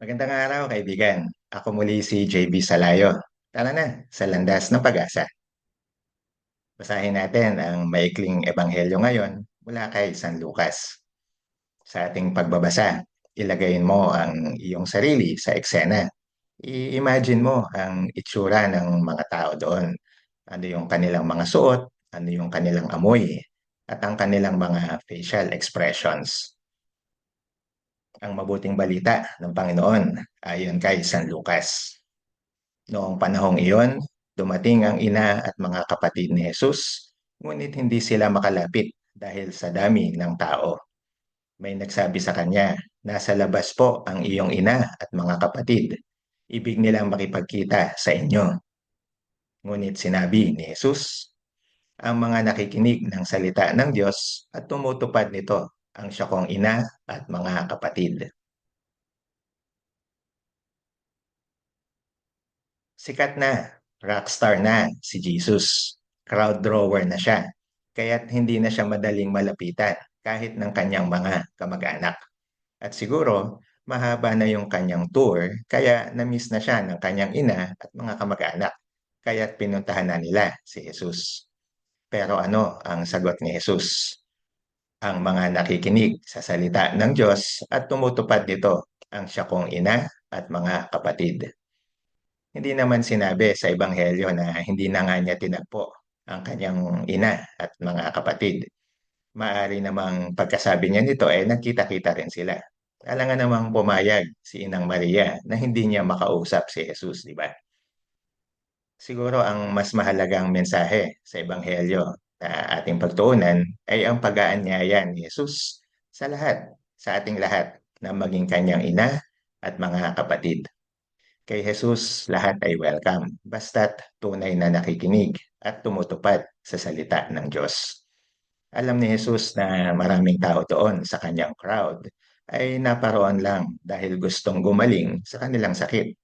Magandang araw, kaibigan. Ako muli si JB Salayo. Tara na, sa landas ng pag-asa. Basahin natin ang maikling ebanghelyo ngayon mula kay San Lucas. Sa ating pagbabasa, ilagay mo ang iyong sarili sa eksena. I-imagine mo ang itsura ng mga tao doon. Ano yung kanilang mga suot, ano yung kanilang amoy, at ang kanilang mga facial expressions ang mabuting balita ng Panginoon ayon kay San Lucas. Noong panahong iyon, dumating ang ina at mga kapatid ni Jesus, ngunit hindi sila makalapit dahil sa dami ng tao. May nagsabi sa kanya, nasa labas po ang iyong ina at mga kapatid. Ibig nilang makipagkita sa inyo. Ngunit sinabi ni Jesus, ang mga nakikinig ng salita ng Diyos at tumutupad nito ang siya kong ina at mga kapatid. Sikat na, rockstar na si Jesus. Crowd drawer na siya. Kaya't hindi na siya madaling malapitan kahit ng kanyang mga kamag-anak. At siguro, mahaba na yung kanyang tour, kaya na-miss na siya ng kanyang ina at mga kamag-anak. Kaya't pinuntahan na nila si Jesus. Pero ano ang sagot ni Jesus? Ang mga nakikinig sa salita ng Diyos at tumutupad nito ang siya kong ina at mga kapatid. Hindi naman sinabi sa Ebanghelyo na hindi na nga niya tinagpo ang kanyang ina at mga kapatid. Maari namang pagkasabi niya nito ay eh, nagkita-kita rin sila. Alangan namang pumayag si Inang Maria na hindi niya makausap si Jesus, di ba? Siguro ang mas mahalagang mensahe sa Ebanghelyo na ating pagtuunan ay ang pag-aanyaya ni Jesus sa lahat, sa ating lahat na maging kanyang ina at mga kapatid. Kay Jesus, lahat ay welcome, basta't tunay na nakikinig at tumutupad sa salita ng Diyos. Alam ni Jesus na maraming tao doon sa kanyang crowd ay naparoon lang dahil gustong gumaling sa kanilang sakit.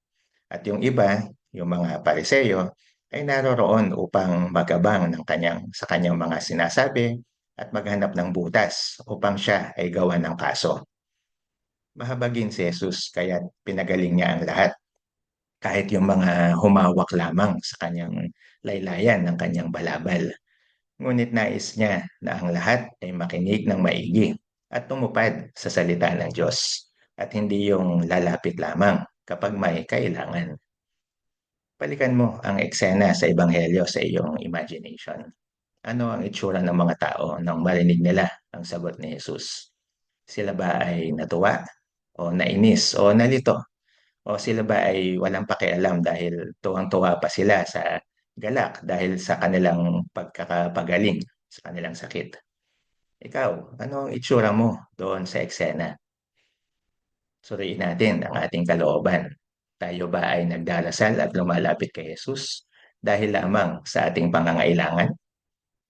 At yung iba, yung mga pariseyo, ay naroroon upang magabang ng kanyang, sa kanyang mga sinasabi at maghanap ng butas upang siya ay gawa ng kaso. Mahabagin si Jesus kaya pinagaling niya ang lahat. Kahit yung mga humawak lamang sa kanyang laylayan ng kanyang balabal. Ngunit nais niya na ang lahat ay makinig ng maigi at tumupad sa salita ng Diyos at hindi yung lalapit lamang kapag may kailangan. Balikan mo ang eksena sa Ebanghelyo sa iyong imagination. Ano ang itsura ng mga tao nang marinig nila ang sagot ni Jesus? Sila ba ay natuwa o nainis o nalito? O sila ba ay walang pakialam dahil tuwang-tuwa pa sila sa galak dahil sa kanilang pagkakapagaling sa kanilang sakit? Ikaw, ano ang itsura mo doon sa eksena? Suriin natin ang ating kalooban tayo ba ay nagdarasal at lumalapit kay Jesus dahil lamang sa ating pangangailangan?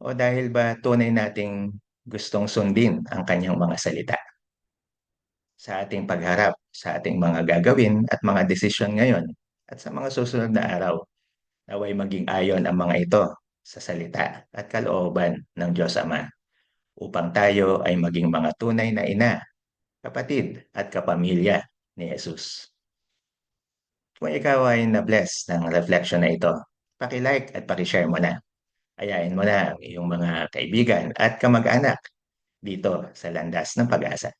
O dahil ba tunay nating gustong sundin ang kanyang mga salita? Sa ating pagharap, sa ating mga gagawin at mga desisyon ngayon at sa mga susunod na araw, naway maging ayon ang mga ito sa salita at kalooban ng Diyos Ama upang tayo ay maging mga tunay na ina, kapatid at kapamilya ni Jesus. Kung ikaw ay na-bless ng reflection na ito, paki-like at paki-share mo na. Ayain mo na ang iyong mga kaibigan at kamag-anak dito sa Landas ng Pag-asa.